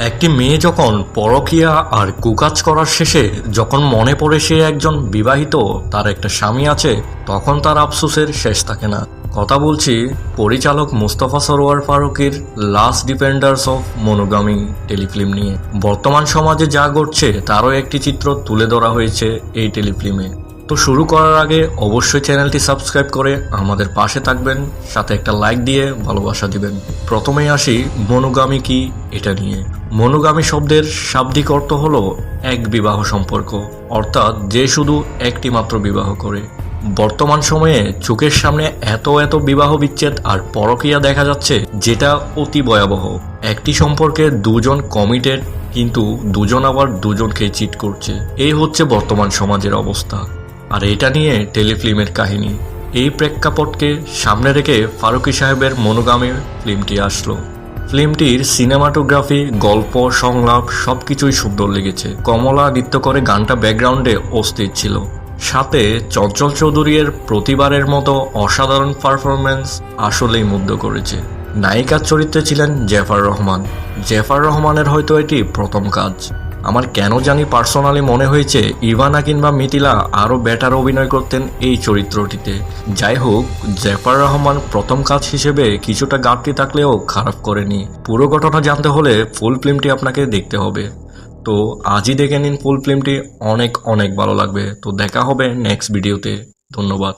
একটি মেয়ে যখন পরকীয়া আর কুকাজ করার শেষে যখন মনে পড়ে সে একজন বিবাহিত, তার একটা স্বামী আছে, তখন তার আফসোসের শেষ থাকে না। কথা বলছি পরিচালক মুস্তফা সরোয়ার ফারুকের last defenders of monogamy telefilm নিয়ে। বর্তমান সমাজে যা ঘটছে, তারও একটি চিত্র তুলে ধরা হয়েছে এই টেলিফিল্মে। তো শুরু করার আগে অবশ্যই চ্যানেলটি সাবস্ক্রাইব করে আমাদের পাশে থাকবেন, সাথে একটা লাইক দিয়ে ভালোবাসা দিবেন। প্রথমেই আসি মনোগামী কি এটা নিয়ে। মনোগামী শব্দের শাব্দিক অর্থ হলো এক বিবাহ সম্পর্ক, অর্থাৎ যে শুধু একটি মাত্র বিবাহ করে। বর্তমান সময়ে চোখের সামনে এত এত বিবাহ বিচ্ছেদ আর পরকীয়া দেখা যাচ্ছে যেটা অতি ভয়াবহ। একটি সম্পর্কে দুজন কমিটেড, কিন্তু দুজন আবার দুজনকে চিট করছে। এই হচ্ছে বর্তমান সমাজের অবস্থা। আর এটা নিয়ে টেলিফিল্মের কাহিনী। এই প্রেক্ষাপটকে সামনে রেখে ফারুকি সাহেবের মনোগামী ফিল্মটি আসলো। ফিল্মটির সিনেমাটোগ্রাফি, গল্প, সংলাপ সবকিছুই সুন্দর লেগেছে। কমলা নৃত্য করে গানটা ব্যাকগ্রাউন্ডে অস্থির ছিল। সাথে চঞ্চল চৌধুরীর প্রতিবারের মতো অসাধারণ পারফরমেন্স আসলেই মুগ্ধ করেছে। নায়িকার চরিত্রে ছিলেন জেফার রহমান। জেফার রহমানের হয়তো এটি প্রথম কাজ। আমার কেন জানি পার্সোনালি মনে হয়েছে ইভানা কিংবা মিথিলা আরও বেটার অভিনয় করতেন এই চরিত্রটিতে। যাই হোক, জেফার রহমান প্রথম কাজ হিসেবে কিছুটা ঘাটতি থাকলেও খারাপ করেনি। পুরো ঘটনা জানতে হলে ফুল ফিল্মটি আপনাকে দেখতে হবে। তো আজই দেখে নিন ফুল ফিল্মটি অনেক অনেক ভালো লাগবে। তো দেখা হবে নেক্সট ভিডিওতে ধন্যবাদ।